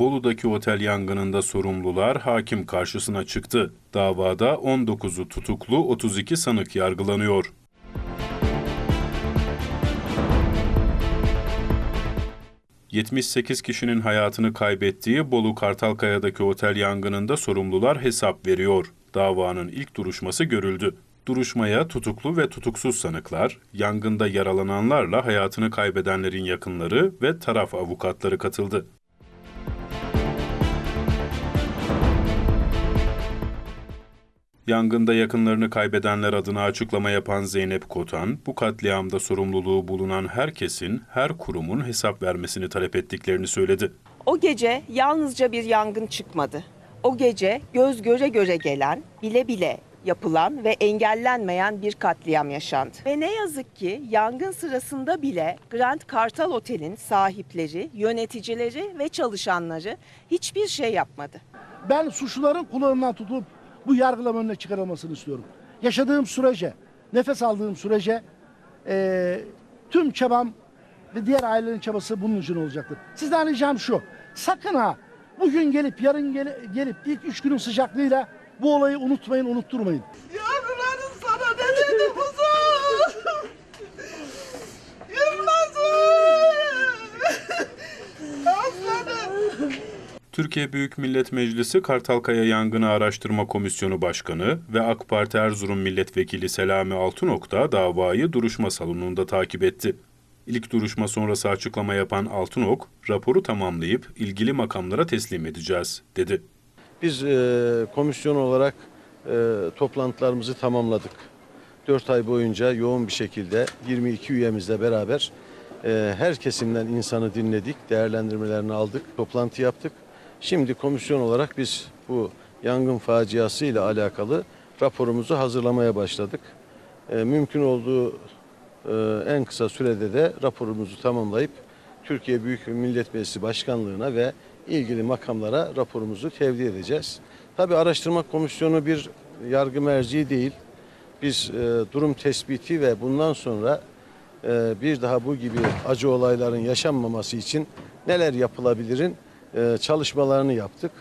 Bolu'daki otel yangınında sorumlular hakim karşısına çıktı. Davada 19'u tutuklu, 32 sanık yargılanıyor. ...78 kişinin hayatını kaybettiği Bolu Kartalkaya'daki otel yangınında sorumlular hesap veriyor. Davanın ilk duruşması görüldü. Duruşmaya tutuklu ve tutuksuz sanıklar, yangında yaralananlarla hayatını kaybedenlerin yakınları ve taraf avukatları katıldı. Yangında yakınlarını kaybedenler adına açıklama yapan Zeynep Kotan, bu katliamda sorumluluğu bulunan herkesin, her kurumun hesap vermesini talep ettiklerini söyledi. O gece yalnızca bir yangın çıkmadı. O gece göz göre göre gelen, bile bile yapılan ve engellenmeyen bir katliam yaşandı. Ve ne yazık ki yangın sırasında bile Grand Kartal Otel'in sahipleri, yöneticileri ve çalışanları hiçbir şey yapmadı. Ben suçluların kulağından tutup bu yargılama önüne çıkarılmasını istiyorum. Yaşadığım sürece, nefes aldığım sürece eee, tüm çabam ve diğer ailelerin çabası bunun için olacaktır. Sizden ricam şu, sakın ha bugün gelip yarın gele- gelip ilk üç günün sıcaklığıyla bu olayı unutmayın, unutturmayın. Türkiye Büyük Millet Meclisi Kartalkaya Yangını Araştırma Komisyonu Başkanı ve AK Parti Erzurum Milletvekili Selami Altınok da davayı duruşma salonunda takip etti. İlk duruşma sonrası açıklama yapan Altınok, raporu tamamlayıp ilgili makamlara teslim edeceğiz, dedi. Biz e, komisyon olarak e, toplantılarımızı tamamladık. 4 ay boyunca yoğun bir şekilde 22 üyemizle beraber e, her kesimden insanı dinledik, değerlendirmelerini aldık, toplantı yaptık. Şimdi komisyon olarak biz bu yangın faciası ile alakalı raporumuzu hazırlamaya başladık. E, mümkün olduğu e, en kısa sürede de raporumuzu tamamlayıp Türkiye Büyük Millet Meclisi Başkanlığına ve ilgili makamlara raporumuzu tevdi edeceğiz. Tabi araştırma komisyonu bir yargı merci değil. Biz e, durum tespiti ve bundan sonra e, bir daha bu gibi acı olayların yaşanmaması için neler yapılabilirin çalışmalarını yaptık.